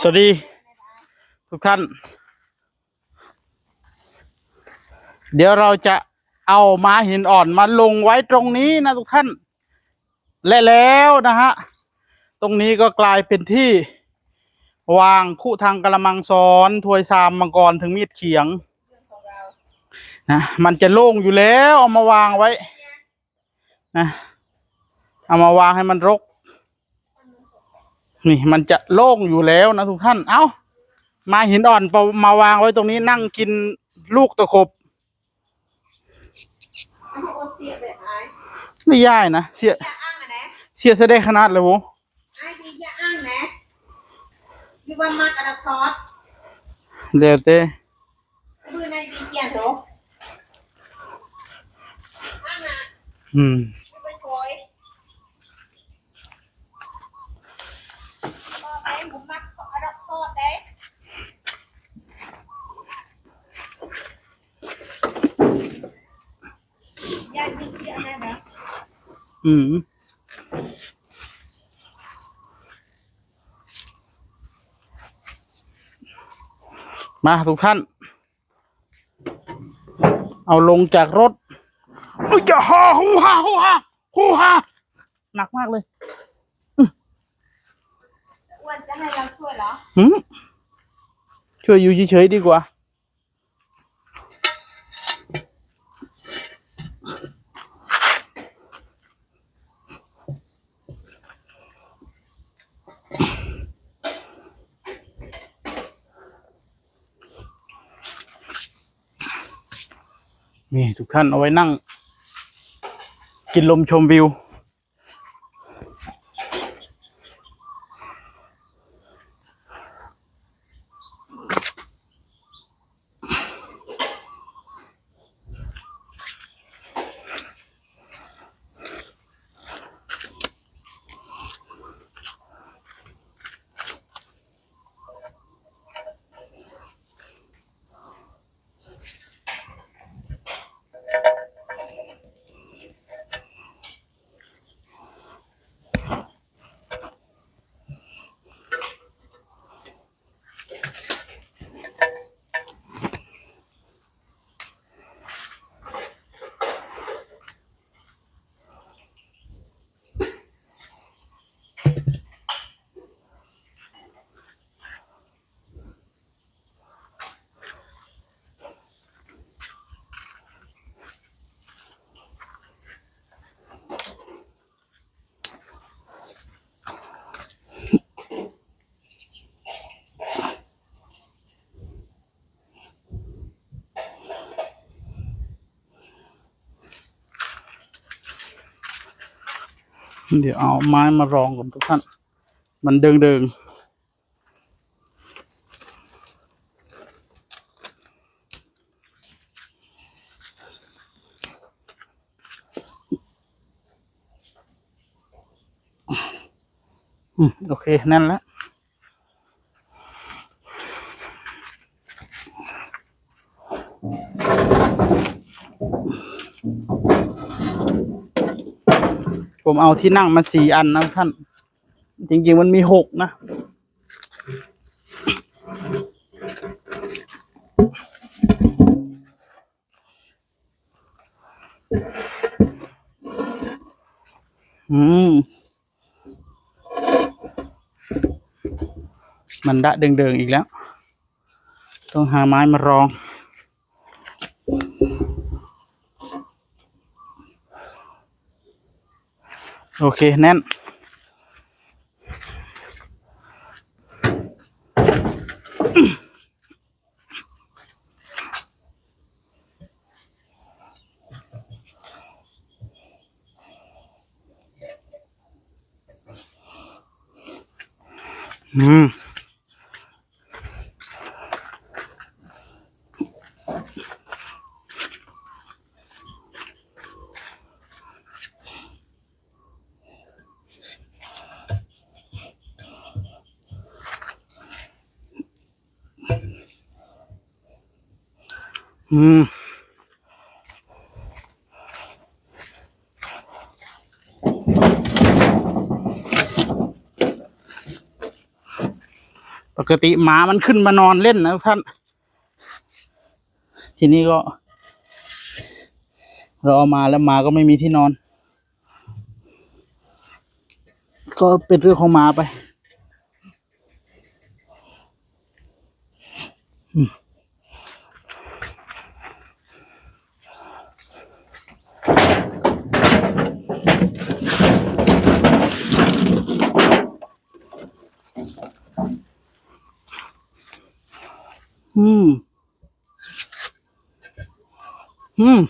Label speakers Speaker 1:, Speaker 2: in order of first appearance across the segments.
Speaker 1: สวัสดี ทุกท่าน เดี๋ยวเราจะเอาม้าหินอ่อนมาลงไว้ตรงนี้นะทุกท่าน และแล้วนะฮะ ตรงนี้ก็กลายเป็นที่ วางคู่ทางกระมังซ้อนถวยซามมังกรถึงมีดเขียงนะมันจะโล่งอยู่แล้ว เอามาวางไว้นะเอามาวางให้มันรก นี่มันจะโล่งอยู่แล้วนะทุกท่าน เอ้า มาหินอ่อนปมาวางไว้ตรงนี้นั่งกินลูกตะขบ
Speaker 2: เอาเสียแบบไอ้
Speaker 1: ไม่ย่ายนะเสีย
Speaker 2: อย่าอ้างอะนะ
Speaker 1: เสียเสได้ขนาดเลยโว
Speaker 2: ไอ้ดีอย่าอ้างนะดีว่ามากระดาษทอด
Speaker 1: เดี๋ยวเต้
Speaker 2: มือในดีเกียร์โถอ้างนะ
Speaker 1: อืม
Speaker 2: ไม่เป็นโกยทอดเด้ผมมักกระดาษทอดเด้ยายดีเกียร์นะนะ
Speaker 1: อืมมาทุกท่าน เอาลงจากรถโอ้ยจะฮาฮูฮาฮูฮาฮูฮาหนักมากเลย
Speaker 2: อ้วนจะให้เราช่วยเหรอ
Speaker 1: หืมช่วยอยู่เฉยๆดีกว่า นี่ทุกท่านเอาไว้นั่ง กินลมชมวิว เดี๋ยวเอาไม้มารองกับทุกท่าน มันเดิงเดิงๆอืมโอเค นั่นแล้ว ผมเอาที่นั่งมาสี่อันนะท่าน จริง ๆ มันมีหกนะ อืม มันดะเดิงๆอีกแล้ว ต้องหาไม้มารอง โอเค แน่น อืม อืมอกติหมามันขึ้นมานอนเล่นนะท่าน ทีนี้ก็ เราเอามาแล้วหมาก็ไม่มีที่นอน ก็เป็นเรื่องของหมาไป อืม อืม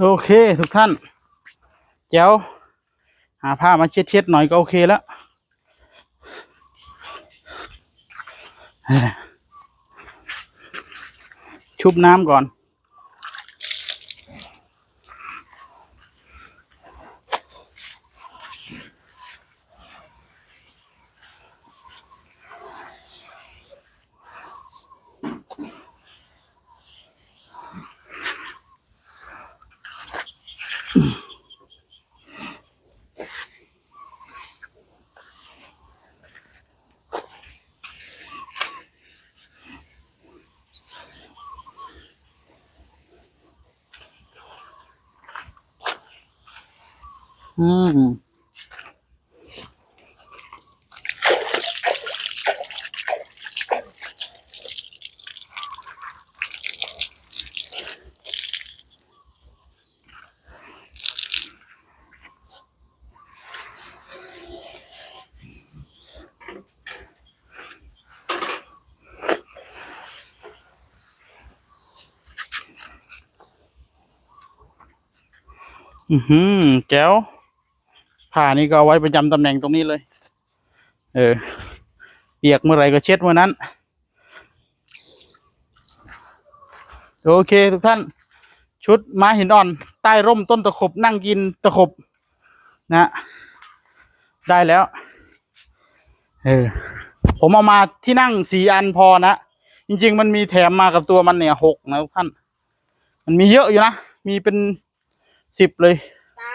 Speaker 1: โอเค ทุกท่านเจ้าหาผ้ามาเช็ดๆหน่อยก็โอเคแล้วชุบน้ำก่อน อื อือหือแจ๋วผ้านี่ก็เอาไว้ประจำตำแหน่งตรงนี้เลย เออ เปียกเมื่อไหร่ก็เช็ดเมื่อนั้น โอเคทุกท่าน ชุดม้าหินอ่อน ใต้ร่มต้นตะขบนั่งกินตะขบ นะ ได้แล้ว เออ ผมเอามาที่นั่งสี่อันพอนะ จริง ๆ มันมีแถมมากับตัวมันเนี่ยหกนะทุกท่าน มันมีเยอะอยู่นะ มีเป็น สิบเลย
Speaker 2: ตา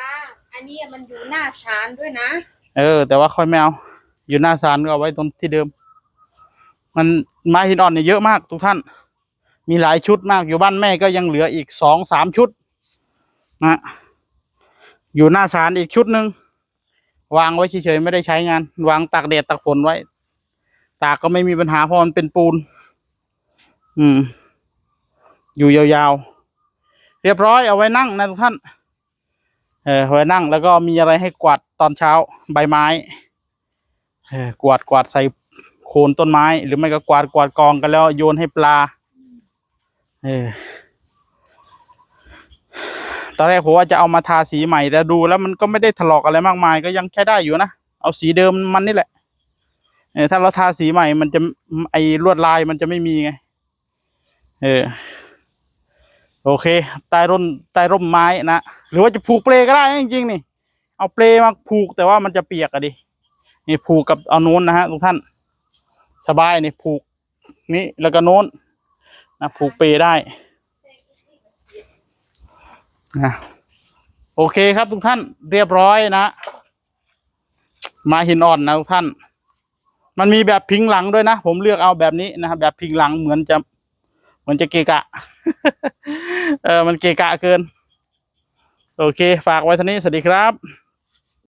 Speaker 2: อันนี้มันอยู่หน้าศาลด้วยนะ
Speaker 1: เออ แต่ว่าค่อยไม่เอาอยู่หน้าศาลก็เอาไว้ตรงที่เดิม มันไม้หินอ่อนเนี่ยเยอะมากทุกท่าน มีหลายชุดมากอยู่บ้านแม่ก็ยังเหลืออีกสองสามชุดนะอยู่หน้าศาลอีกชุดหนึ่งวางไว้เฉยๆไม่ได้ใช้งาน วางตากแดดตากฝนไว้ ตากก็ไม่มีปัญหาเพราะมันเป็นปูน อืม อยู่ยาวๆ เรียบร้อยเอาไว้นั่งนะทุกท่าน เออไว้นั่งแล้วก็มีอะไรให้กวาดตอนเช้าใบไม้เออกวาดกวาดใส่โคนต้นไม้ หรือไม่ก็กวาดกวาดกองกันแล้วโยนให้ปลา เออตอนแรกผมว่าจะเอามาทาสีใหม่ แต่ดูแล้วมันก็ไม่ได้ถลอกอะไรมากมาย ก็ยังใช้ได้อยู่นะเอาสีเดิมมันนี่แหละเออถ้าเราทาสีใหม่มันจะไอลวดลายมันจะไม่มีไง เออ โอเคใต้ร่มใต้ร่มไม้นะหรือว่าจะผูกเปลก็ได้นะจริงๆนี่ เอาเปลมาผูกแต่ว่ามันจะเปียกอะดินี่ผูกกับเอาโน้นนะฮะทุกท่าน สบายนี่ผูกนี่แล้วก็โน้นนะผูกเปลได้นะโอเคครับทุกท่านเรียบร้อยนะ มาหินอ่อนนะทุกท่าน มันมีแบบพิงหลังด้วยนะ ผมเลือกเอาแบบนี้นะครับแบบพิงหลังเหมือนจะ มันจะเกะกะ เออมันเกะกะเกิน โอเค ฝากไว้ท่านี้ สวัสดีครับ